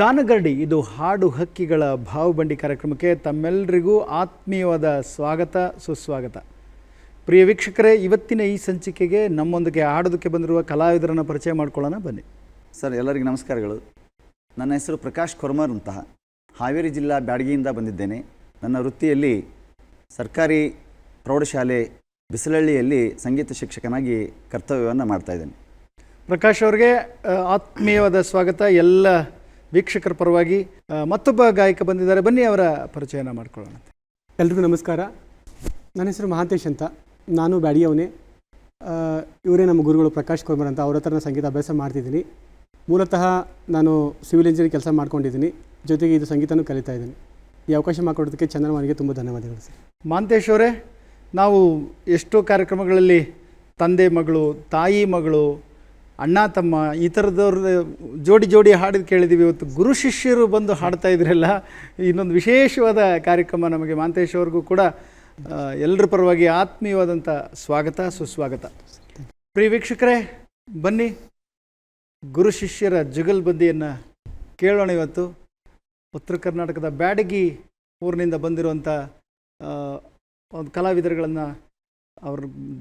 ಗಾನಗರಡಿ ಇದು ಹಾಡು ಹಕ್ಕಿಗಳ ಭಾವಬಂಡಿ ಕಾರ್ಯಕ್ರಮಕ್ಕೆ ತಮ್ಮೆಲ್ಲರಿಗೂ ಆತ್ಮೀಯವಾದ ಸ್ವಾಗತ ಸುಸ್ವಾಗತ. ಪ್ರಿಯ ವೀಕ್ಷಕರೇ ಇವತ್ತಿನ ಈ ಸಂಚಿಕೆಗೆ ನಮ್ಮೊಂದಿಗೆ ಹಾಡೋದಕ್ಕೆ ಬಂದಿರುವ ಕಲಾವಿದರನ್ನು ಪರಿಚಯ ಮಾಡ್ಕೊಳ್ಳೋಣ ಬನ್ನಿ. ಸರ್ ಎಲ್ಲರಿಗೂ ನಮಸ್ಕಾರಗಳು. ನನ್ನ ಹೆಸರು ಪ್ರಕಾಶ್ ಕೊರ್ಮರ್ ಅಂತ ಹಾವೇರಿ ಜಿಲ್ಲಾ ಬ್ಯಾಡಗಿಯಿಂದ ಬಂದಿದ್ದೇನೆ. ನನ್ನ ವೃತ್ತಿಯಲ್ಲಿ ಸರ್ಕಾರಿ ಪ್ರೌಢಶಾಲೆ ಬಿಸಿಲಹಳ್ಳಿಯಲ್ಲಿ ಸಂಗೀತ ಶಿಕ್ಷಕನಾಗಿ ಕರ್ತವ್ಯವನ್ನು ಮಾಡ್ತಾಯಿದ್ದೇನೆ ಪ್ರಕಾಶ್ ಅವರಿಗೆ ಆತ್ಮೀಯವಾದ ಸ್ವಾಗತ. ಎಲ್ಲ ವೀಕ್ಷಕರ ಪರವಾಗಿ ಮತ್ತೊಬ್ಬ ಗಾಯಕ ಬಂದಿದ್ದಾರೆ. ಬನ್ನಿ ಅವರ ಪರಿಚಯನ ಮಾಡ್ಕೊಳ್ಳೋಣ. ಎಲ್ರಿಗೂ ನಮಸ್ಕಾರ. ನನ್ನ ಹೆಸರು ಮಹಾಂತೇಶ್ ಅಂತ. ನಾನು ಬ್ಯಾಡಿಯವನೇ. ಇವರೇ ನಮ್ಮ ಗುರುಗಳು ಪ್ರಕಾಶ್ ಕೋಮರ್ ಅಂತ. ಅವ್ರ ಹತ್ರ ನಾನು ಸಂಗೀತ ಅಭ್ಯಾಸ ಮಾಡ್ತಿದ್ದೀನಿ. ಮೂಲತಃ ನಾನು ಸಿವಿಲ್ ಇಂಜಿನಿಯರ್ ಕೆಲಸ ಮಾಡ್ಕೊಂಡಿದ್ದೀನಿ. ಜೊತೆಗೆ ಇದು ಸಂಗೀತನೂ ಕಲಿತಾ ಇದ್ದೀನಿ. ಈ ಅವಕಾಶ ಮಾಡಿಕೊಡೋದಕ್ಕೆ ಚಂದ್ರಮಾನಿಗೆ ತುಂಬ ಧನ್ಯವಾದಗಳು ಸರ್. ಮಾಂತೇಶ್ ಅವರೇ ನಾವು ಎಷ್ಟೋ ಕಾರ್ಯಕ್ರಮಗಳಲ್ಲಿ ತಂದೆ ಮಗಳು ತಾಯಿ ಮಗಳು ಅಣ್ಣ, ತಮ್ಮ ಈ ಥರದವ್ರ ಜೋಡಿ ಜೋಡಿ ಹಾಡಿದ ಕೇಳಿದ್ದೀವಿ ಇವತ್ತು ಗುರು ಶಿಷ್ಯರು ಬಂದು ಹಾಡ್ತಾ ಇದ್ರಲ್ಲ ಇನ್ನೊಂದು ವಿಶೇಷವಾದ ಕಾರ್ಯಕ್ರಮ ನಮಗೆ ಮಾಂತೇಶ್ ಅವ್ರಿಗೂ ಕೂಡ ಎಲ್ಲರ ಪರವಾಗಿ ಆತ್ಮೀಯವಾದಂಥ ಸ್ವಾಗತ, ಸುಸ್ವಾಗತ. ಪ್ರಿಯ ವೀಕ್ಷಕರೇ, ಬನ್ನಿ. ಗುರು ಶಿಷ್ಯರ ಜುಗಲ್ಬಂದಿಯನ್ನು ಕೇಳೋಣ ಇವತ್ತು. ಉತ್ತರ ಕರ್ನಾಟಕದ ಬ್ಯಾಡಗಿ ಊರಿನಿಂದ ಬಂದಿರುವಂಥ ಒಂದು ಕಲಾವಿದರುಗಳನ್ನು, ಅವ್ರ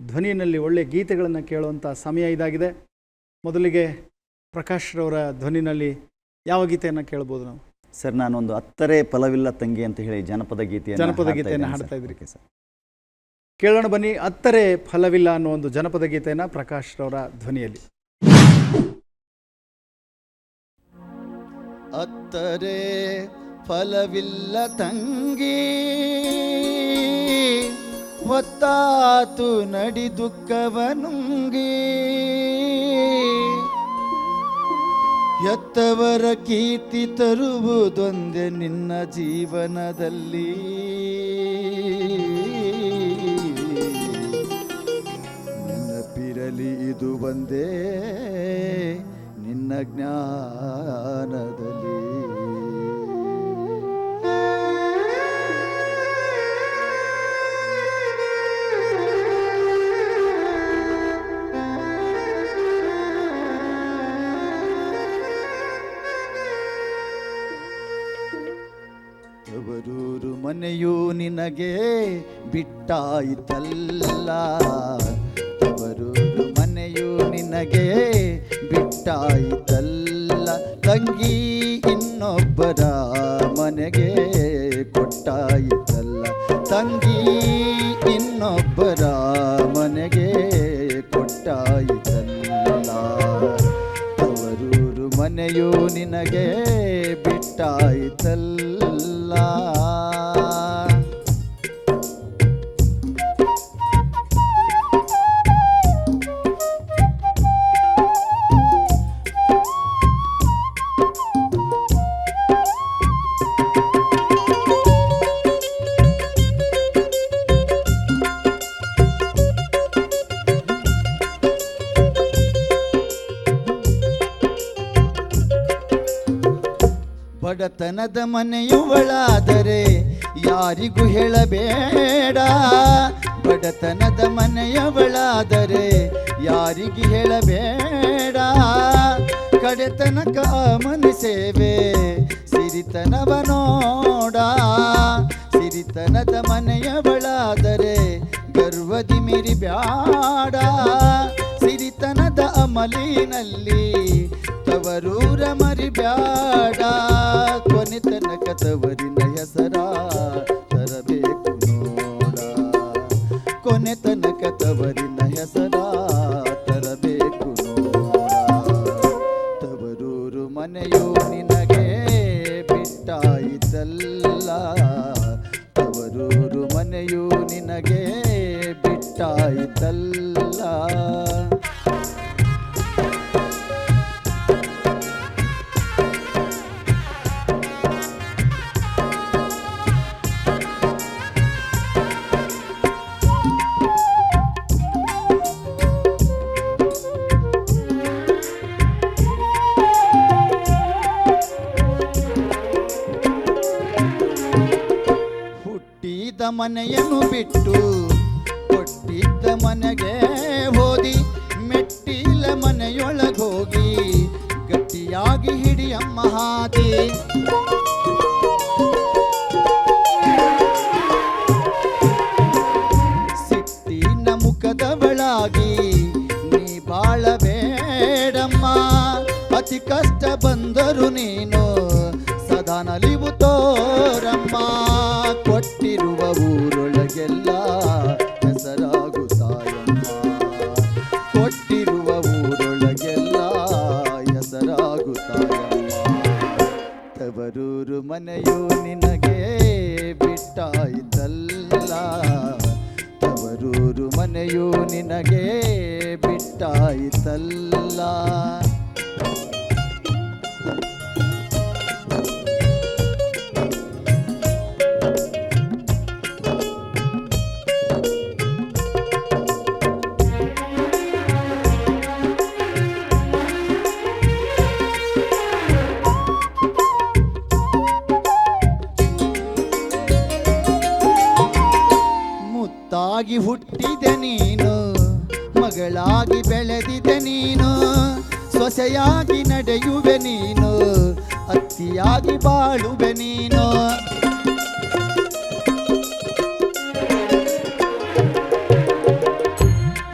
ಧ್ವನಿಯಲ್ಲಿ ಒಳ್ಳೆಯ ಗೀತೆಗಳನ್ನು ಕೇಳುವಂಥ ಸಮಯ ಇದಾಗಿದೆ. ಮೊದಲಿಗೆ ಪ್ರಕಾಶ್ ರವರ ಧ್ವನಿನಲ್ಲಿ ಯಾವ ಗೀತೆಯನ್ನು ಕೇಳ್ಬೋದು ನಾವು ಸರ್ ನಾನೊಂದು ಹತ್ತರೆ ಫಲವಿಲ್ಲ ತಂಗಿ ಅಂತ ಹೇಳಿ ಜನಪದ ಗೀತೆ ಜನಪದ ಗೀತೆಯನ್ನು ಹಾಡ್ತಾ. ಇದ್ರಿ. ಸರ್ ಕೇಳೋಣ ಬನ್ನಿ ಅತ್ತರೆ ಫಲವಿಲ್ಲ ಅನ್ನೋ ಒಂದು ಜನಪದ ಗೀತೆಯನ್ನು ಪ್ರಕಾಶ್ ರವರ ಧ್ವನಿಯಲ್ಲಿ ಅತ್ತರೆ ಫಲವಿಲ್ಲ ತಂಗಿ ಹೊತ್ತಾತು ನಡಿ ದುಃಖವನುಂಗಿ ಎತ್ತವರ ಕೀರ್ತಿ ತರುವುದೊಂದೆ ನಿನ್ನ ಜೀವನದಲ್ಲಿ. ನೆನಪಿರಲಿ ಇದು ಒಂದೇ ನಿನ್ನ ಜ್ಞಾನದಲ್ಲಿ. ಮನೆಯು ನಿನಗೆ ಬಿಟ್ಟಾಯಿತಲ್ಲ. ತವರೂರು ಮನೆಯು ನಿನಗೆ ಬಿಟ್ಟಾಯಿತಲ್ಲ. ತಂಗಿ ಇನ್ನೊಬ್ಬರ ಮನೆಗೆ ಕೊಟ್ಟಾಯಿತಲ್ಲ. ತಂಗಿ ಇನ್ನೊಬ್ಬರ ಬಡತನದ ಮನೆಯುವಳಾದರೆ ಯಾರಿಗೂ ಹೇಳಬೇಡ. ಬಡತನದ ಮನೆಯವಳಾದರೆ ಯಾರಿಗೂ ಹೇಳಬೇಡ. ಕಡೆತನಕ ಮನಸೇವೆ ಸಿರಿತನವ ನೋಡ. ಸಿರಿತನದ ಮನೆಯವಳಾದರೆ ಗರ್ವದಿ ಮಿರಿ ಬ್ಯಾಡ. ಸಿರಿತನದ ಅಮಲಿನಲ್ಲಿ ತವರೂರ ಮರಿಬ್ಯಾಡ. ಕೊನೆ ತನಕ ತವರಿನ ಹೆಸರ ತರಬೇಕು ನೋಡ. ಕೊನೆ ತನಕ ತವರಿನ ಹೆಸರ ತರಬೇಕು ನೋಡ. ತವರೂರು ಮನೆಯು ನಿನಗೆ ಬಿಟ್ಟಾಯಿತಲ್ಲ. ತವರೂರು ಮನೆಯು ನಿನಗೆ ಬಿಟ್ಟಾಯಿತಲ್ಲ. ಮನೆಯನ್ನು ಬಿಟ್ಟು ಕೊಟ್ಟಿದ್ದ ಮನೆಗೆ ಓದಿ ಮೆಟ್ಟಿಲ ಮನೆಯೊಳಗೋಗಿ ಗಟ್ಟಿಯಾಗಿ ಹಿಡಿಯಮ್ಮ ಹಾದಿ. ಸಿಟ್ಟಿನ ಮುಖದವಳಾಗಿ, ನೀ ಬಾಳಬೇಡಮ್ಮ, ಅತಿ ಕಷ್ಟ ಬಂದರು ನೀನು ಸದಾ ನಲಿವು ತೋರಮ್ಮ, ಕೊಟ್ಟಿರು ಊರೊಳಗೆಲ್ಲ ನಡೆಯುವೆ ನೀನು ಅತ್ತಿಯಾಗಿ ಬಾಳುವೆ ನೀನು.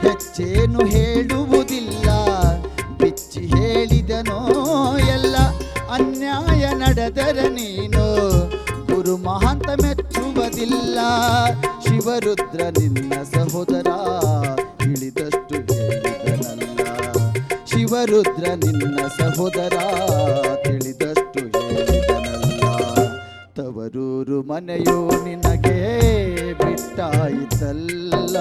ಹೆಚ್ಚೇನು ಹೇಳುವುದಿಲ್ಲ, ಬಿಚ್ಚಿ ಹೇಳಿದನೋ ಎಲ್ಲ ಅನ್ಯಾಯ ನಡೆದರೆ ನೀನು. ಗುರು ಮಹಾಂತ ಮೆಚ್ಚುವುದಿಲ್ಲ, ಶಿವರುದ್ರ ನಿನ್ನ ಸಹೋದರ. ಶಿವರುದ್ರ ನಿನ್ನ ಸಹೋದರ ತಿಳಿದಷ್ಟು ಹೇಳಿದನಲ್ಲ. ತವರೂರು ಮನೆಯು ನಿನಗೆ ಬಿಟ್ಟಾಯಿತಲ್ಲ.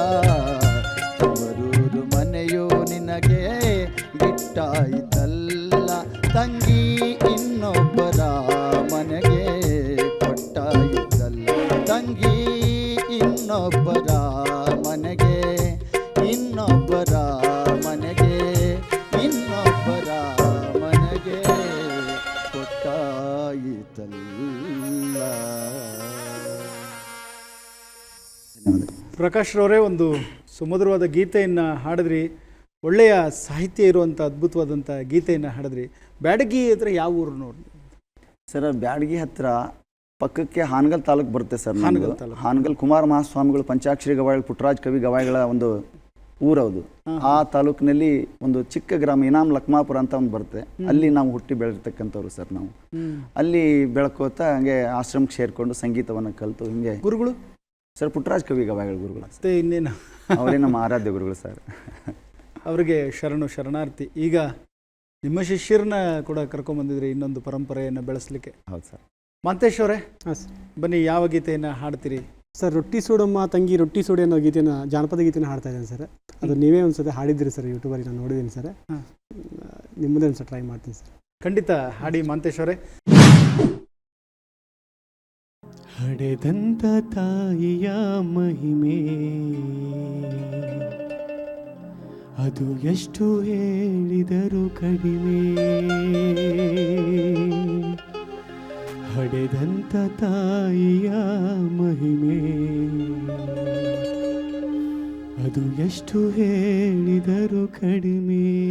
ಪ್ರಕಾಶ್ ರವರೇ ಒಂದು ಸುಮಧುರವಾದ ಗೀತೆಯನ್ನು ಹಾಡಿದ್ರಿ. ಒಳ್ಳೆಯ ಸಾಹಿತ್ಯ ಇರುವಂಥ ಅದ್ಭುತವಾದಂಥ ಗೀತೆಯನ್ನು ಹಾಡಿದ್ರಿ. ಬ್ಯಾಡಗಿ ಹತ್ರ ಯಾವ ಊರು ನೋಡಿ ಸರ್ ಬ್ಯಾಡಗಿ ಹತ್ರ ಪಕ್ಕಕ್ಕೆ ಹಾನಗಲ್ ತಾಲೂಕು ಬರುತ್ತೆ ಸರ್ ಹಾನಗಲ್ ತಾಲೂಕು. ಹಾನಗಲ್ ಕುಮಾರ ಮಹಾಸ್ವಾಮಿಗಳು ಪಂಚಾಕ್ಷರಿ ಗವಾಯಿಗಳು ಪುಟ್ಟರಾಜ್ ಕವಿ ಗವಾಯಿಗಳ ಒಂದು ಊರವದು ಆ ತಾಲೂಕಿನಲ್ಲಿ ಒಂದು ಚಿಕ್ಕ ಗ್ರಾಮ ಇನಾಮ್ ಲಕ್ಮಾಪುರ ಅಂತ ಒಂದು ಬರುತ್ತೆ. ಅಲ್ಲಿ ನಾವು ಹುಟ್ಟಿ ಬೆಳೆದಿರ್ತಕ್ಕಂಥವ್ರು ಸರ್ ನಾವು. ಅಲ್ಲಿ ಬೆಳಕೋತ ಹಂಗೆ ಆಶ್ರಮಕ್ಕೆ ಸೇರಿಕೊಂಡು ಸಂಗೀತವನ್ನು ಕಲಿತು ಹಿಂಗೆ ಗುರುಗಳು? ಸರ್ ಪುಟ್ಟರಾಜ್ ಕವಿ ಗವಾಯಿಗಳ ಗುರುಗಳು. ಅಷ್ಟೇ ಇನ್ನೇನು? ಅವರೇ ನಮ್ಮ ಆರಾಧ್ಯ ಗುರುಗಳು ಸರ್ ಅವರಿಗೆ ಶರಣು ಶರಣಾರ್ಥಿ. ಈಗ ನಿಮ್ಮ ಶಿಷ್ಯರನ್ನ ಕೂಡ ಕರ್ಕೊಂಬಂದಿದ್ರಿ ಇನ್ನೊಂದು ಪರಂಪರೆಯನ್ನು ಬೆಳೆಸಲಿಕ್ಕೆ. ಹೌದು ಸರ್ ಮಂತೇಶ್ ಅವರೇ ಹಾಂ ಸರ್ ಬನ್ನಿ ಯಾವ ಗೀತೆಯನ್ನು ಹಾಡ್ತೀರಿ? ಸರ್ ರೊಟ್ಟಿ ಸುಡಮ್ಮ ತಂಗಿ ರೊಟ್ಟಿ ಸುಡಿ ಅನ್ನೋ ಗೀತೆನ ಜಾನಪದ ಗೀತೆನ ಹಾಡ್ತಾ ಇದ್ದೇನೆ ಸರ್ ಅದು ನೀವೇ ಒಂದು ಸತಿ ಹಾಡಿದ್ದೀರಿ ಸರ್ ಯೂಟ್ಯೂಬಲ್ಲಿ ನಾನು ನೋಡಿದ್ದೀನಿ ಸರ್ ಹಾಂ. ನಿಮ್ಮದೇ ಒಂದು ಸಲ ಟ್ರೈ ಮಾಡ್ತೀನಿ ಸರ್ ಖಂಡಿತ ಹಾಡಿ ಮಂತೇಶ್ ಅವರೇ. ಹಡೆದಂತ ತಾಯಿಯ ಮಹಿಮೆ. ಅದು ಎಷ್ಟು ಹೇಳಿದರೂ ಕಡಿಮೆ. ಹಡೆದಂತ ತಾಯಿಯ ಮಹಿಮೆ. ಅದು ಎಷ್ಟು ಹೇಳಿದರೂ ಕಡಿಮೆ.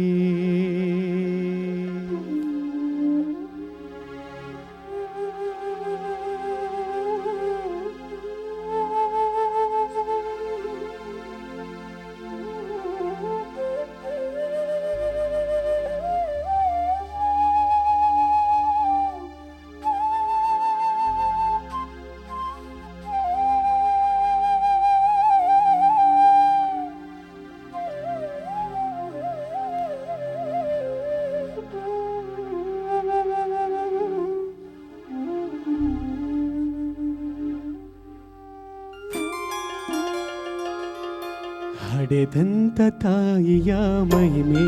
ಹಡೆದಂತ ತಾಯಿಯ ಮಹಿಮೆ,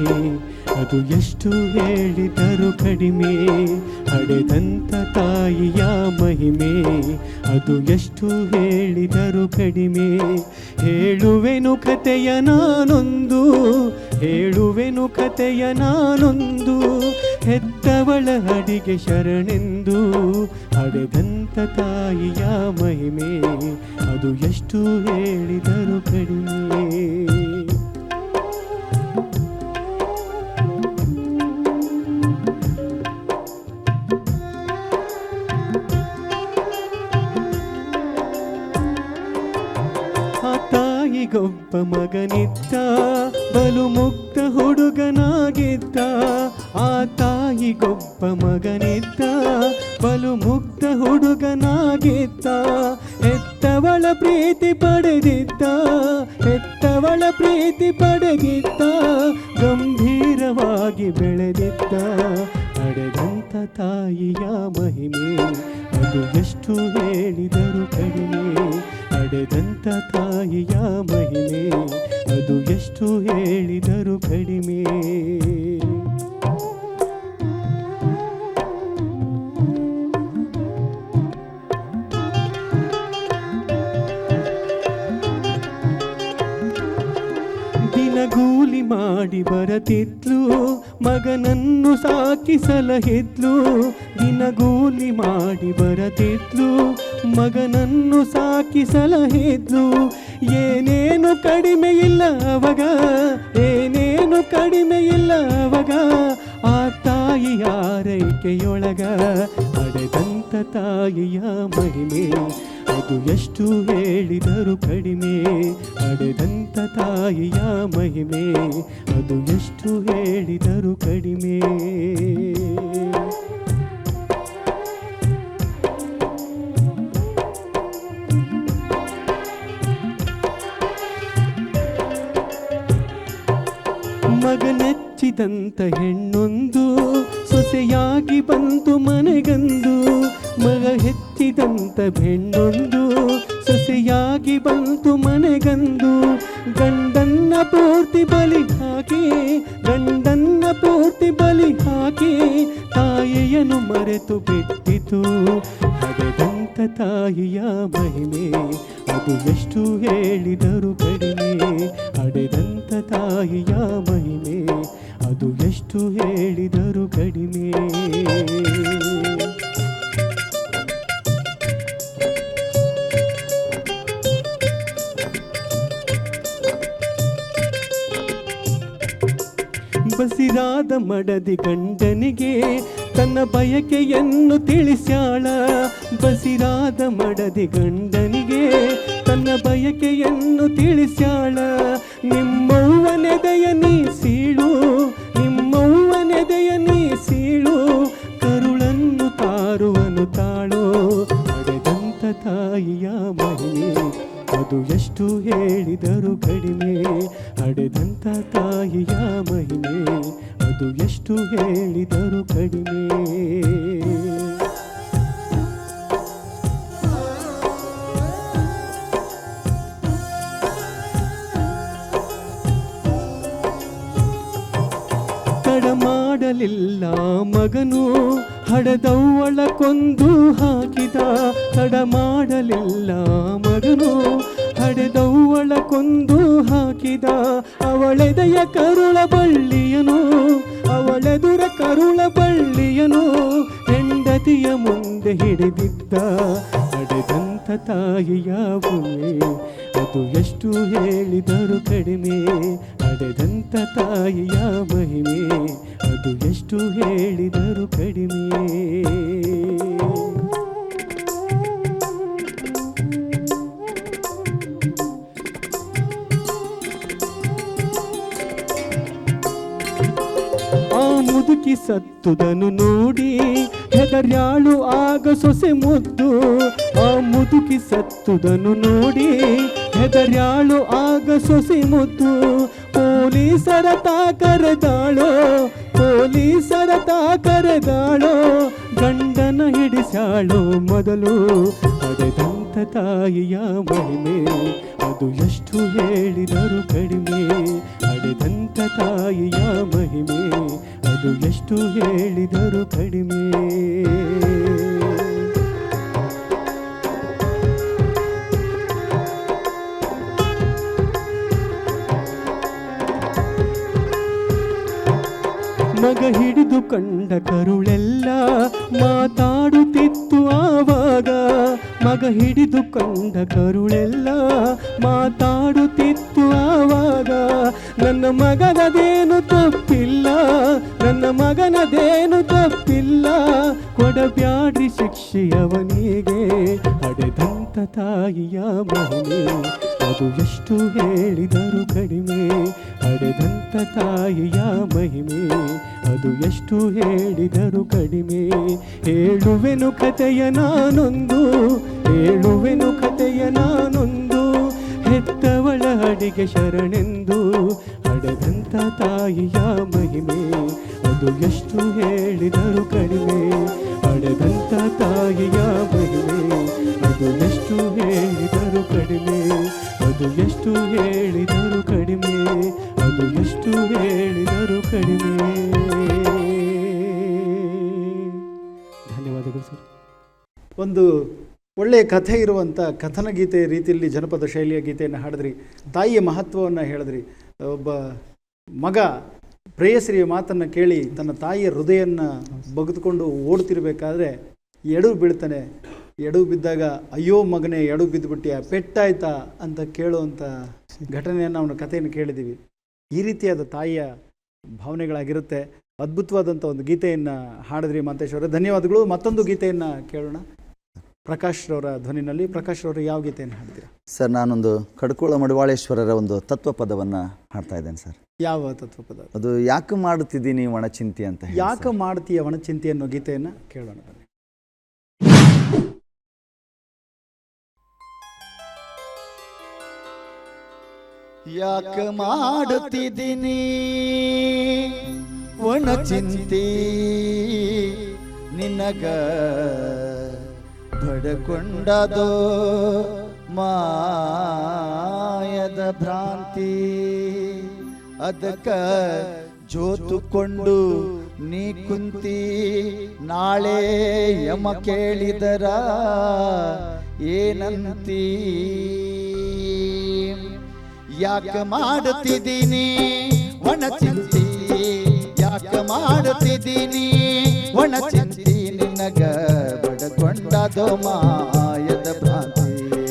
ಅದು ಎಷ್ಟು ಹೇಳಿದರು ಕಡಿಮೆ. ಹಡೆದಂತ ತಾಯಿಯ ಮಹಿಮೆ, ಅದು ಎಷ್ಟು ಹೇಳಿದರು ಕಡಿಮೆ. ಹೇಳುವೆನು ಕತೆಯ ನಾನೊಂದು, ಹೇಳುವೆನು ಕತೆಯ ನಾನೊಂದು. ಹೆತ್ತವಳ ಅಡಿಗೆ ಶರಣೆಂದು ಹಡೆದಂತ ತಾಯಿಯ ಮಹಿಮೆ, ಅದು ಎಷ್ಟು ಹೇಳಿದರು ಕಡಿಮೆ. ಆ ಮಗನಿತ್ತ, ಬಲು ಮುಕ್ತ ಹುಡುಗನಾಗಿದ್ದ ಆ ತಾಯಿಗೊಬ್ಬ ಮಗನಿದ್ದ ಬಲು ಮುಕ್ತ ಹುಡುಗನಾಗಿದ್ದ ಹೆತ್ತವಳ ಪ್ರೀತಿ ಪಡೆದಿದ್ದ ಹೆತ್ತವಳ ಪ್ರೀತಿ ಪಡೆದಿದ್ದ ಗಂಭೀರವಾಗಿ ಬೆಳೆದಿದ್ದ ಪಡೆದಂಥ ತಾಯಿಯ ಮಹಿಮೆ. ಅದು ಎಷ್ಟು ಹೇಳಿದರು ಕಡಿಮೆ. ಪಡೆದಂಥ ತಾಯಿಯ ಮಹಿಮೆ. ಅದು ಎಷ್ಟು ಹೇಳಿದರು ಕಡಿಮೆ. ದಿನಗೂಲಿ ಮಾಡಿ ಬರತಿದ್ಲು. ಮಗನನ್ನು ಸಾಕಿ ಸಲಹಿದ್ಲು ದಿನಗೂಲಿ ಮಾಡಿ ಬರತಿದ್ಲು ಮಗನನ್ನು ಸಾಕಿ ಸಲಹಿದ್ಲು ಏನೇನು ಕಡಿಮೆ ಇಲ್ಲ ಅವಾಗ, ಏನೇನು ಕಡಿಮೆ ಇಲ್ಲ ಅವಾಗ. ಆ ತಾಯಿಯ ಆರೈಕೆಯೊಳಗ ಪಡೆದಂತ ತಾಯಿಯ ಮಹಿಮೆ. ಅದು ಎಷ್ಟು ಹೇಳಿದರೂ ಕಡಿಮೆ. ಅಡೆದಂತ ತಾಯಿಯ ಮಹಿಮೆ. ಅದು ಎಷ್ಟು ಹೇಳಿದರೂ ಕಡಿಮೆ. ಮಗನೆಚ್ಚಿದಂತ ಹೆಣ್ಣೊಂದು ಸೊಸೆಯಾಗಿ ಬಂತು ಮನೆಗಂದು. ಮಗ ಹೆಚ್ಚಿದಂತ ಹೆಣ್ಣೊಂದು ಸೊಸೆಯಾಗಿ ಬಂತು ಮನೆಗಂದು. ಗಂಡನ್ನ ಪೂರ್ತಿ ಬಲಿ ಹಾಕಿ, ಗಂಡನ್ನ ಪೂರ್ತಿ ಬಲಿ ಹಾಕಿ ತಾಯಿಯನ್ನು ಮರೆತು ಬಿಟ್ಟಿತು. ಹಡೆದಂತ ತಾಯಿಯ ಮಹಿಮೆ ಅದು ಎಷ್ಟು ಹೇಳಿದರು ಕಡಿಮೆ. ಅಡೆದಂತ ತಾಯಿಯ ಮಹಿಮೆ ಅದು ಎಷ್ಟು ಹೇಳಿದರು ಕಡಿಮೆ. ಬಸಿರಾದ ಮಡದಿ ಗಂಡನಿಗೆ ತನ್ನ ಬಯಕೆಯನ್ನು ತಿಳಿಸ್ಯಾಳ. ಬಸಿರಾದ ಮಡದಿ ಗಂಡನಿಗೆ ತನ್ನ ಬಯಕೆಯನ್ನು ತಿಳಿಸ್ಯಾಳ. ನಿಮ್ಮವ್ವನೆದೆಯ ನೀ ಸೀಳು ನಿಮ್ಮವ್ವನೆದೆಯ ನೀ ಸೀಳು. ಕರುಳನ್ನು ತಾರುವನು ತಾಳೋ ಅಡೆದಂತ ತಾಯಿಯ ಮಹಿಮೆ. ಅದು ಎಷ್ಟು ಹೇಳಿದರು ಕಡಿಮೆ ಅಡೆದಂತ ತಾಯಿಯ ಮಹಿಮೆ. ಅದು ಎಷ್ಟು ಹೇಳಿದರು ಕಡಿಮೆ. ಮಾಡಲಿಲ್ಲ ಮಗನು, ಹಡದವ್ವಳ ಕೊಂದು ಹಾಕಿದ. ತಡ ಮಾಡಲಿಲ್ಲ ಮಗನು, ಹಡೆದವ್ವಳ ಕೊಂದು ಹಾಕಿದ. ಅವಳೆದೆಯ ಕರುಳ ಬಳ್ಳಿಯನು, ಅವಳೆದುರ ಕರುಳ ಬಳ್ಳಿಯನು, ಹೆಂಡತಿಯ ಮುಂದೆ ಹಿಡಿದಿದ್ದ. ಹಡೆದಂಥ ತಾಯಿಯ ಭೂಮಿ ಅದು ಎಷ್ಟು ಹೇಳಿದರೂ ಕಡಿಮೆ. ಹಡೆದಂಥ ತಾಯಿಯ ಮಹಿಮೆ ಅದು ಎಷ್ಟು ಹೇಳಿದರೂ ಕಡಿಮೆ. ಆ ಮುದುಕಿ ಸತ್ತುದನು ನೋಡಿ ಹೆದರ್ಯಾಳು, ಆಗ ಸೊಸೆ ಮುದ್ದು. ಆ ಮುದುಕಿ ಸತ್ತುದನು ನೋಡಿ ಹೆದರ್ಯಾಳು, ಆಗ ಸೊಸೆ ಮುದ್ದು. ಪೊಲೀಸರ ತಾ ಕರೆದಾಳೋ ಪೊಲೀಸರ ತಾ ಕರೆದಾಳೋ ಗಂಡನ ಹಿಡಿಸಾಳೋ ಮೊದಲು. ಪಡೆದಂಥ ತಾಯಿಯ ಮಹಿಮೆ, ಅದು ಎಷ್ಟು ಹೇಳಿದರು ಕಡಿಮೆ. ಅಡೆದಂತ ತಾಯಿಯ ಮಹಿಮೆ, ಅದು ಎಷ್ಟು ಹೇಳಿದರು ಕಡಿಮೆ. ಮಗ ಹಿಡಿದು ಕಂಡ ಕರುಳೆಲ್ಲ ಮಾತಾಡುತ್ತಿತ್ತು ಆವಾಗ. ಮಗ ಹಿಡಿದು ಕಂಡ ಕರುಳೆಲ್ಲ ಮಾತಾಡುತ್ತಿತ್ತು ಆವಾಗ. ನನ್ನ ಮಗನದೇನು ತಪ್ಪಿಲ್ಲ, ನನ್ನ ಮಗನದೇನು ತಪ್ಪಿಲ್ಲ. ಕೊಡಬ್ಯಾಡ್ರಿ ಶಿಕ್ಷೆಯವನಿಗೆ, ಹಡೆದಂತ ತಾಯಿಯ ಮಹಿಮೆ. ಅದು ಎಷ್ಟು ಹೇಳಿದರು ಕಡಿಮೆ. ಅಡೆದಂತ ತಾಯಿಯ ಮಹಿಮೆ, ಅದು ಎಷ್ಟು ಹೇಳಿದರು ಕಡಿಮೆ. ಹೇಳುವೆನು ಕಥೆಯ ನಾನೊಂದು, ಹೇಳುವೆನು ಕಥೆಯ ನಾನೊಂದು. ಹೆತ್ತವಳ ಅಡಿಗೆ ಶರಣೆಂದು ಅಡೆದಂತ ತಾಯಿಯ ಮಹಿಮೆ, ಅದು ಎಷ್ಟು ಹೇಳಿದರು ಕಡಿಮೆ. ಅಡೆದಂತ ತಾಯಿಯ ಮಹಿಮೆ, ಅದು ಎಷ್ಟು ಹೇಳಿದರು ಕಡಿಮೆ. ಅದು ಎಷ್ಟು ಹೇಳಿದರು ಕಡಿಮೆ, ಅದು ಎಷ್ಟು ಹೇಳಿದರು ಕಡಿಮೆ. ಧನ್ಯವಾದಗಳು ಸರ್. ಒಂದು ಒಳ್ಳೆಯ ಕಥೆ ಇರುವಂಥ ಕಥನ ಗೀತೆ ರೀತಿಯಲ್ಲಿ ಜನಪದ ಶೈಲಿಯ ಗೀತೆಯನ್ನು ಹಾಡಿದ್ರಿ. ತಾಯಿಯ ಮಹತ್ವವನ್ನು ಹೇಳಿದ್ರಿ. ಒಬ್ಬ ಮಗ ಪ್ರೇಯಸ್ರಿಯ ಮಾತನ್ನು ಕೇಳಿ ತನ್ನ ತಾಯಿಯ ಹೃದಯನ್ನು ಬಗೆದುಕೊಂಡು ಓಡ್ತಿರಬೇಕಾದ್ರೆ ಎಡು ಬೀಳ್ತಾನೆ. ಎಡು ಬಿದ್ದಾಗ ಅಯ್ಯೋ ಮಗನೇ ಎಡು ಬಿದ್ದುಬಿಟ್ಟಿಯ ಪೆಟ್ಟಾಯ್ತಾ? ಅಂತ ಕೇಳುವಂಥ ಘಟನೆಯನ್ನು ಅವನ ಕಥೆಯನ್ನು ಕೇಳಿದ್ದೀವಿ. ಈ ರೀತಿಯಾದ ತಾಯಿಯ ಭಾವನೆಗಳಾಗಿರುತ್ತೆ. ಅದ್ಭುತವಾದಂಥ ಒಂದು ಗೀತೆಯನ್ನು ಹಾಡಿದ್ರಿ ಮಂತೇಶ್ವರ ಧನ್ಯವಾದಗಳು. ಮತ್ತೊಂದು ಗೀತೆಯನ್ನು ಕೇಳೋಣ. ಪ್ರಕಾಶ್ ರವರ ಧ್ವನಿನಲ್ಲಿ. ಪ್ರಕಾಶ್ ಅವರು ಯಾವ ಗೀತೆಯನ್ನು ಹಾಡ್ತೀರಾ ಸರ್ ನಾನೊಂದು ಕಡ್ಕೋಳ ಮಡಿವಾಳೇಶ್ವರರ ಒಂದು ತತ್ವ ಪದವನ್ನು ಹಾಡ್ತಾ ಇದ್ದೇನೆ ಸರ್. ಯಾವ ತತ್ವಪದ? ಅದು ಯಾಕೆ ಮಾಡುತ್ತಿದ್ದೀನಿ ಒಣಚಿಂತಿ ಅಂತ ಯಾಕೆ. ಮಾಡ್ತೀಯ ಒಣಚಿಂತೆ ಅನ್ನೋ ಗೀತೆಯನ್ನು ಕೇಳೋಣ ಯಾಕ ಮಾಡುತ್ತಿದ್ದೀನಿ? ಒಣ ಚಿಂತಿ ನಿನಗ ಬಡಕೊಂಡದೋ ಮಾಯದ ಭ್ರಾಂತಿ? ಅದಕ್ಕ ಜೋತುಕೊಂಡು ನೀ ಕುಂತಿ ನಾಳೆ ಯಮ ಕೇಳಿದರ ಏನಂತೀ? ಯಾಕ ಮಾಡುತ್ತಿದ್ದೀನಿ ಒಣ ಚಿಂತಿ. ಯಾಕ ಮಾಡುತ್ತಿದ್ದೀನಿ ಒಣ ಚಿಂತಿ ನಿನಗ ಬಡಕೊಂಡದೋ ಮಾಯದ ಭ್ರಾಂತಿ.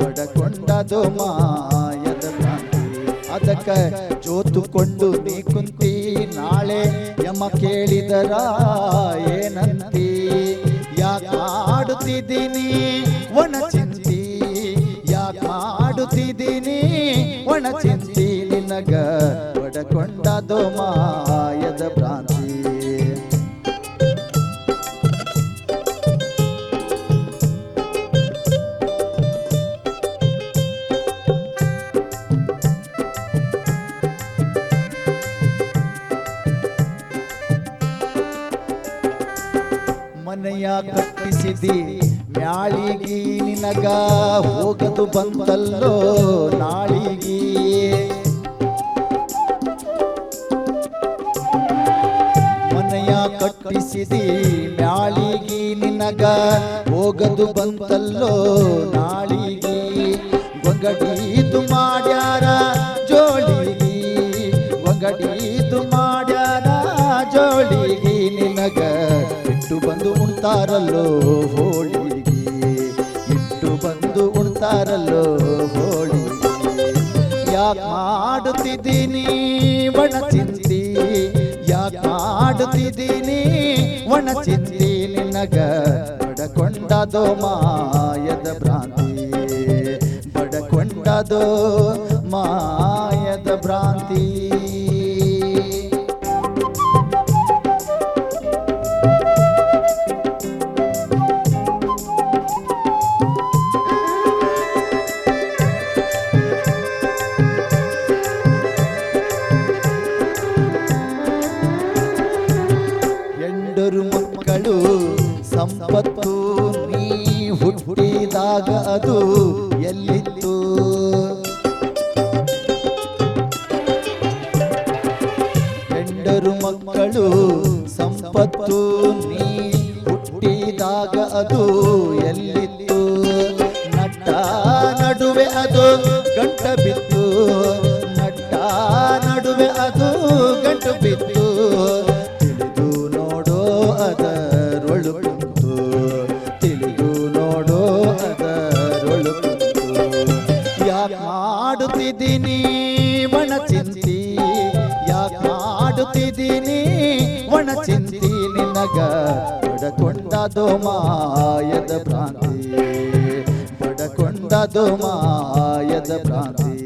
ಬಡಕೊಂಡದೋ ಮಾಯದ ಭ್ರಾಂತಿ. ಅದಕ್ಕ ಜೋತುಕೊಂಡು ನೀ ಕುಂತಿ, ನಾಳೆ ಯಮ ಕೇಳಿದರ ಏನಂತಿ? ಯಾಕ ಆಡುತ್ತಿದ್ದೀನಿ? ಒಣ ಚಿಂತಿ. ಯಾಕ ಮಾಡುತ್ತಿದ್ದೀನಿ ಒಣ ಚಿಂತಿ ನಿನಗ ಒಡಕೊಂಡದು ಮಾಯದ ಭ್ರಾಂತಿ. ಮನೆಯ ಕಟ್ಟಿಸಿದಿ. ಮ್ಯಾಳಿಗಿ ನಿನಗ ಹೋಗದು ಬಂತಲ್ಲೋ ನಾಳಿಗಿ. ಮನೆಯ ಕಟ್ಟಿಸಿದಿ ಮ್ಯಾಳಿಗಿ ನಿನಗ ಹೋಗದು ಬಂತಲ್ಲೋ ನಾಳಿಗಿ. ಒಗಡೀದು ಮಾಡ್ಯಾರ ಜೋಳಿಗಿ ಒಗಡೀದು ಮಾಡ್ಯಾರ ಜೋಳಿಗಿ. ನಿನಗ ಇಟ್ಟು ಬಂದು ಉಣ್ತಾರಲ್ಲೋ ಬಂದು ಉಣ್ತಾರಲ್ಲೋ ಹೋಳಿಗಿ ಯಾಕೆ ಮಾಡುತ್ತಿದ್ದೀನಿ ಒಣ ಚಿಂತಿ ಯಾಕೆ ಮಾಡುತ್ತಿದ್ದೀನಿ ಒಣ ಚಿಂತಿ ನಿನಗ ಬಡಕೊಂಡದೋ ಮಾಯದ ಭ್ರಾಂತಿ ಬಡಕೊಂಡದೋ ಮಾಯದ ಭ್ರಾಂತಿ ಅದರೊಳು ಕುಂತು ತಿಳಿದು ನೋಡೋ ಅದರೊಳು ಕುಂತು ಯಾಕೆ ಮಾಡುತ್ತಿದ್ದೀನಿ ಮನ ಯಾಕೆ ಮಾಡುತ್ತಿದ್ದೀನಿ ಒಣ ಚಿಂತಿ? ನಿನಗ ಬಡಕೊಂಡದು ಮಾಯದ ಭ್ರಾಂತಿ. ಬಡಕೊಂಡದು ಮಾಯದ ಭ್ರಾಂತಿ.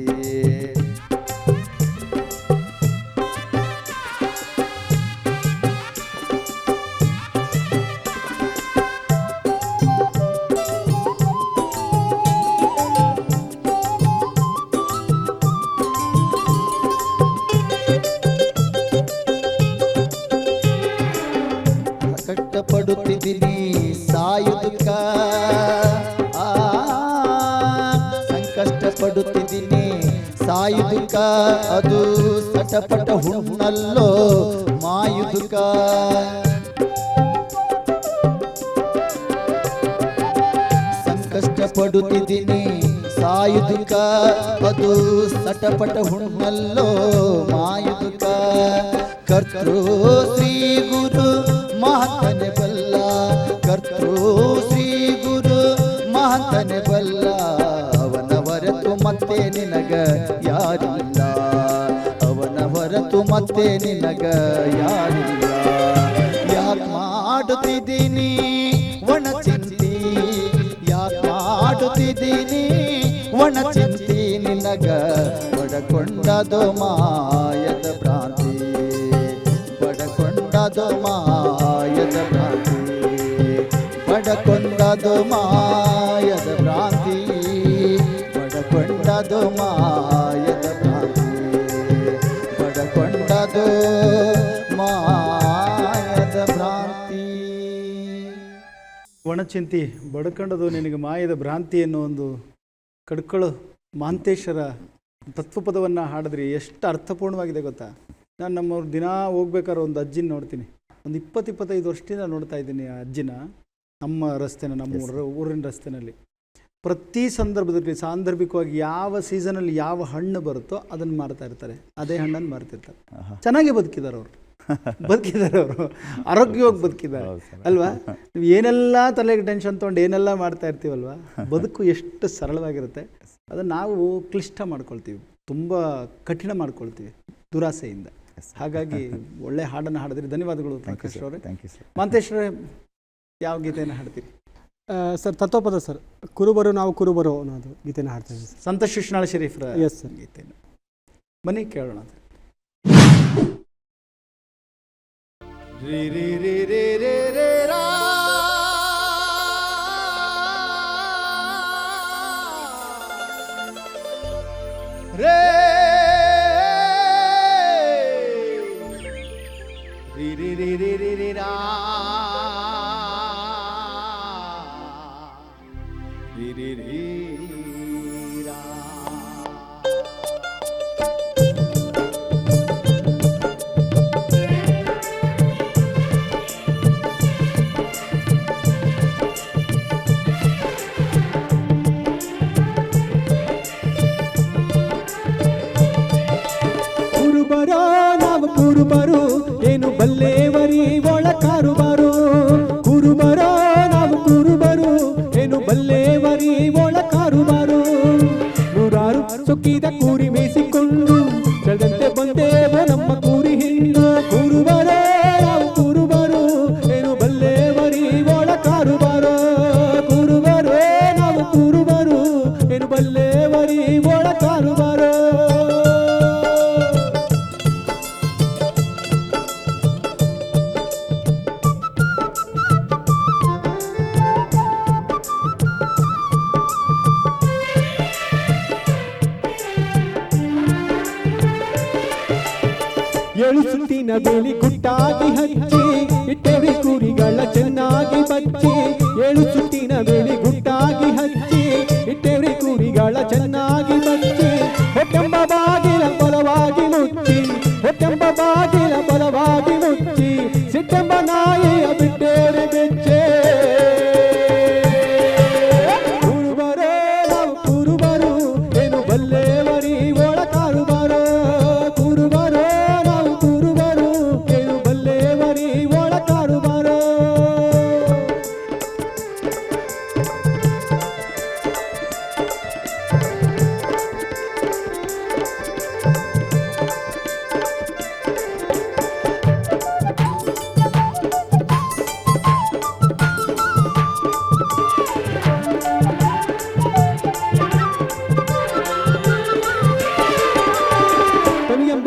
ಅದು ಸಟಪಟ ಹುಣ್ಣಲ್ಲೋ ಮಾಯುದುಕ ಸಂಕಷ್ಟ ಪಡುತ್ತಿದ್ದೀನಿ ಸಾಯುದುಕ ಅದು ಸಟಪಟ ಹುಣ್ಣಲ್ಲೋ ಮಾಯುದುಕ ಕರ್ತೃ ಶ್ರೀ ಗುರು ಮಹಂತನೆ ಬಲ್ಲ ಕರ್ತೃ ಶ್ರೀ ಗುರು ಮಹಂತನೆ ಬಲ್ಲ ಅವನ ಹೊರತು ಮತ್ತೆ ನಿನಗ ಯಾರಿಲ್ಲ ಅವನ ಹೊರತು ಮತ್ತೆ ನಿನಗ ಯಾರಿಲ್ಲ. ಯಾಕೆ ಮಾಡುತ್ತಿದ್ದೀನಿ? ಒಣ ಚಿಂತಿ. ಯಾಕೆ ಮಾಡುತ್ತಿದ್ದೀನಿ? ಒಣ ಚಿಂತಿ ನಿನಗ ಬಡಕೊಂಡದು ಮಾಯದ ಭ್ರಾಂತಿ. ಬಡಕೊಂಡದು ಮಾಯದ ಭ್ರಾಂತಿ. ಬಡಕೊಂಡದು ಮಾಯದ ಭ್ರಾಂತಿ. ಬಡಕೊಂಡದು ಮಾಯದ ಒಣಚಿಂತಿ ಬಡ್ಕಂಡದು ನಿನಗೆ ಮಾಯದ ಭ್ರಾಂತಿ ಅನ್ನೋ ಒಂದು ಕಡ್ಕಳು ಮಾಂತೇಶ್ವರ ತತ್ವಪದವನ್ನು ಹಾಡಿದ್ರಿ ಎಷ್ಟು ಅರ್ಥಪೂರ್ಣವಾಗಿದೆ ಗೊತ್ತಾ? ನಾನು ನಮ್ಮವ್ರು ದಿನ ಹೋಗ್ಬೇಕಾದ್ರೆ ಒಂದು ಅಜ್ಜಿನ ನೋಡ್ತೀನಿ. ಒಂದು ಇಪ್ಪತ್ತು ಇಪ್ಪತ್ತೈದು ವರ್ಷದಿಂದ ನೋಡ್ತಾ ಇದ್ದೀನಿ ಆ ಅಜ್ಜಿನ ನಮ್ಮ ರಸ್ತೆನ ನಮ್ಮ ಊರ ಊರಿನ ರಸ್ತೆನಲ್ಲಿ. ಪ್ರತಿ ಸಂದರ್ಭದಲ್ಲಿ ಸಾಂದರ್ಭಿಕವಾಗಿ ಯಾವ ಸೀಸನಲ್ಲಿ ಯಾವ ಹಣ್ಣು ಬರುತ್ತೋ ಅದನ್ನು ಮಾರ್ತಾ ಇರ್ತಾರೆ. ಅದೇ ಹಣ್ಣನ್ನು ಮಾರ್ತಿರ್ತಾರೆ. ಚೆನ್ನಾಗಿ ಬದುಕಿದ್ದಾರೆ ಅವರು. ಬದುಕಿದ್ದಾರೆ ಅವರು. ಆರೋಗ್ಯವಾಗಿ ಬದುಕಿದ್ದಾರೆ. ಅಲ್ವಾ? ನೀವು ಏನೆಲ್ಲ ತಲೆಗೆ ಟೆನ್ಷನ್ ತೊಗೊಂಡು ಏನೆಲ್ಲ ಮಾಡ್ತಾ ಇರ್ತೀವಲ್ವಾ? ಬದುಕು ಎಷ್ಟು ಸರಳವಾಗಿರುತ್ತೆ. ಅದನ್ನು ನಾವು ಕ್ಲಿಷ್ಟ ಮಾಡ್ಕೊಳ್ತೀವಿ. ತುಂಬ ಕಠಿಣ ಮಾಡ್ಕೊಳ್ತೀವಿ ದುರಾಸೆಯಿಂದ. ಹಾಗಾಗಿ ಒಳ್ಳೆ ಹಾಡನ್ನು ಹಾಡಿದ್ರಿ. ಧನ್ಯವಾದಗಳು ಪ್ರಕಾಶ್ ಅವರೇ. ಥ್ಯಾಂಕ್ ಯು ಸರ್ ಮಂತೇಶ್ವರೇ ಯಾವ ಗೀತೆಯನ್ನು ಹಾಡ್ತೀರಿ? Sir ತತ್ವಪದ sir. ಕುರುಬರು ನಾವು ಕುರುಬರು ಅನ್ನೋದು ಗೀತೆನ ಹಾಡ್ತೀವಿ ಇದ್ದೀವಿ ಸಂತ ಶಿಶುನಾಳ ಶರೀಫ್ರ ಎಸ್ ಸರ್ ಗೀತೆಯನ್ನು ಬನ್ನಿ ಕೇಳೋಣ Ri ri ri ri ri ra. ಏನು ಬಲ್ಲೇವರಿ ಒಳ ಕಾರುಬಾರು ಚೆನ್ನಾಗಿ ಬಚ್ಚಿ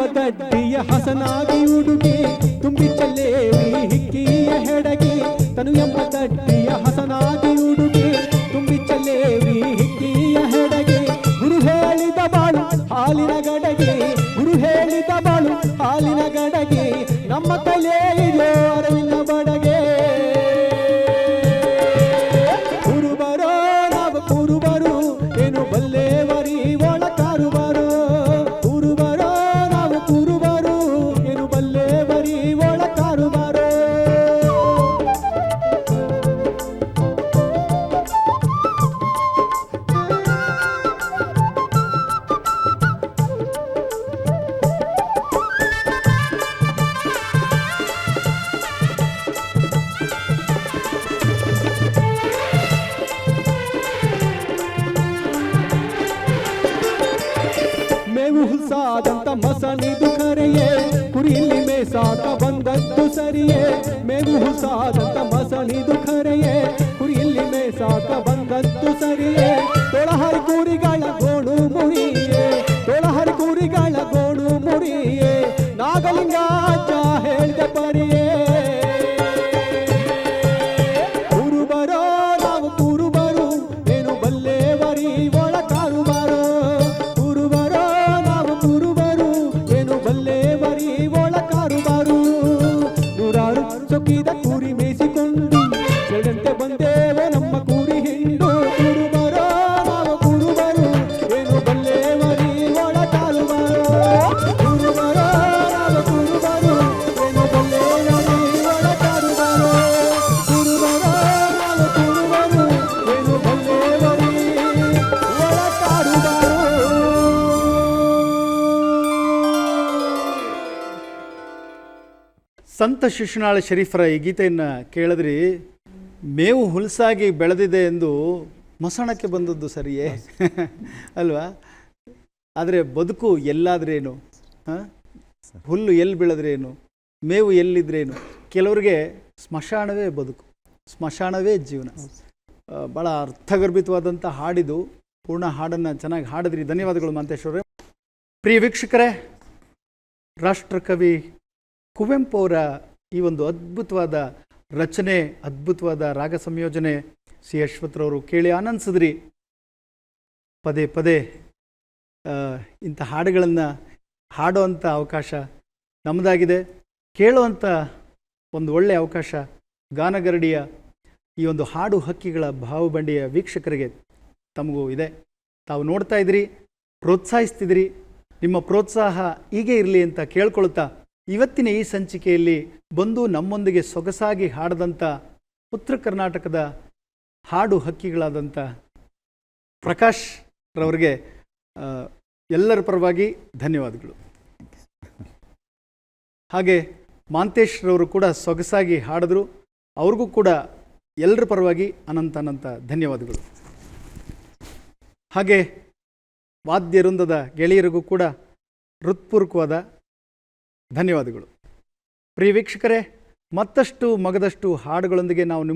ತಟ್ಟಿಯ ಹಸನಾಗಿ ಉಡುಗೆ ತುಂಬಿ ಚಲ್ಲೇವಿ ಹಿಕ್ಕಿಯ ಹೆಡಗೆ. ತನು ಎಂಬ ತಟ್ಟಿಯ ಹಸನಾಗಿ ಉಡುಗೆ ತುಂಬಿ ಚಲ್ಲೇವಿ ಹಿಕ್ಕಿಯ ಹೆಡಗೆ. ಗುರು ಹೇಳಿದ ಬಾಳು ಹಾಲಿನ ಗಡಗೆ. ಗುರು ಹೇಳಿದ ಬಾಳು ಹಾಲಿನ ಗಡಗೆ. ನಮ್ಮ ತಲೆ ಇದೋ ಅರವಿನ ಬಡಗೆ. ಹುಲ್ಸಾದಂತ ಮಸನಿದು ಕರೆಯೇ ಕುರಿಲಿ ಮೇಸಾಕ ಬಂದದ್ದು ಸರಿಯೇ. ಮೇವು ಹುಲ್ಸಾದಂತ ಮಸನಿದು ಕರೆಯೇ ಕುರಿಲಿ ಮೇಸಾಕ ಬಂದದ್ದು ಸರಿಯೇ. ತೊಳಹರಿ ಕುರಿಗಳ ಸಂತ ಶಿಶುನಾಳ ಶರೀಫರ ಈ ಗೀತೆಯನ್ನು ಕೇಳಿದ್ರಿ, ಮೇವು ಹುಲ್ಸಾಗಿ ಬೆಳೆದಿದೆ ಎಂದು ಮಸಣಕ್ಕೆ ಬಂದದ್ದು ಸರಿಯೇ? ಅಲ್ವಾ? ಆದರೆ ಬದುಕು ಎಲ್ಲಾದ್ರೇನು? ಹಾಂ? ಹುಲ್ಲು ಎಲ್ಲಿ ಬೆಳೆದ್ರೇನು? ಮೇವು ಎಲ್ಲಿದ್ರೇನು? ಕೆಲವರಿಗೆ ಸ್ಮಶಾನವೇ ಬದುಕು, ಸ್ಮಶಾನವೇ ಜೀವನ. ಭಾಳ ಅರ್ಥಗರ್ಭಿತವಾದಂಥ ಹಾಡಿದು ಪೂರ್ಣ ಹಾಡನ್ನು ಚೆನ್ನಾಗಿ ಹಾಡಿದ್ರಿ. ಧನ್ಯವಾದಗಳು ಮಂತೇಶ್ವರೇ ಪ್ರಿಯ ವೀಕ್ಷಕರೇ, ರಾಷ್ಟ್ರಕವಿ ಕುವೆಂಪು ಅವರ ಈ ಒಂದು ಅದ್ಭುತವಾದ ರಚನೆ, ಅದ್ಭುತವಾದ ರಾಗ ಸಂಯೋಜನೆ ಸಿ ಅಶ್ವಥ್ರವರು ಕೇಳಿ ಆನಂದಿಸಿದ್ರಿ. ಪದೇ ಪದೇ ಇಂಥ ಹಾಡುಗಳನ್ನು ಹಾಡುವಂಥ ಅವಕಾಶ ನಮ್ಮದಾಗಿದೆ ಕೇಳುವಂಥ ಒಂದು ಒಳ್ಳೆಯ ಅವಕಾಶ ಗಾನಗರಡಿಯ ಈ ಒಂದು ಹಾಡು ಹಕ್ಕಿಗಳ ಭಾವಬಂಡಿಯ ವೀಕ್ಷಕರಿಗೆ ತಮಗೂ ಇದೆ. ತಾವು ನೋಡ್ತಾ ಇದ್ರಿ, ಪ್ರೋತ್ಸಾಹಿಸ್ತಿದ್ರಿ, ನಿಮ್ಮ ಪ್ರೋತ್ಸಾಹ ಹೀಗೆ ಇರಲಿ ಅಂತ ಕೇಳ್ಕೊಳ್ತಾ ಇವತ್ತಿನ ಈ ಸಂಚಿಕೆಯಲ್ಲಿ ಬಂದು ನಮ್ಮೊಂದಿಗೆ ಸೊಗಸಾಗಿ ಹಾಡದಂಥ ಉತ್ತರ ಕರ್ನಾಟಕದ ಹಾಡು ಹಕ್ಕಿಗಳಾದಂಥ ಪ್ರಕಾಶ್ ರವರಿಗೆ ಎಲ್ಲರ ಪರವಾಗಿ ಧನ್ಯವಾದಗಳು. ಹಾಗೆ ಮಾಂತೇಶ್ ರವರು ಕೂಡ ಸೊಗಸಾಗಿ ಹಾಡಿದ್ರು. ಅವ್ರಿಗೂ ಕೂಡ ಎಲ್ಲರ ಪರವಾಗಿ ಅನಂತ ಅನಂತ ಧನ್ಯವಾದಗಳು. ಹಾಗೆ ವಾದ್ಯ ವೃಂದದ ಗೆಳೆಯರಿಗೂ ಕೂಡ ಹೃತ್ಪೂರ್ವಕವಾದ ಧನ್ಯವಾದಗಳು. ಪ್ರಿಯ ವೀಕ್ಷಕರೇ ಮತ್ತಷ್ಟು ಮಗದಷ್ಟು ಹಾಡುಗಳೊಂದಿಗೆ ನಾವು ನಿಮ್ಮ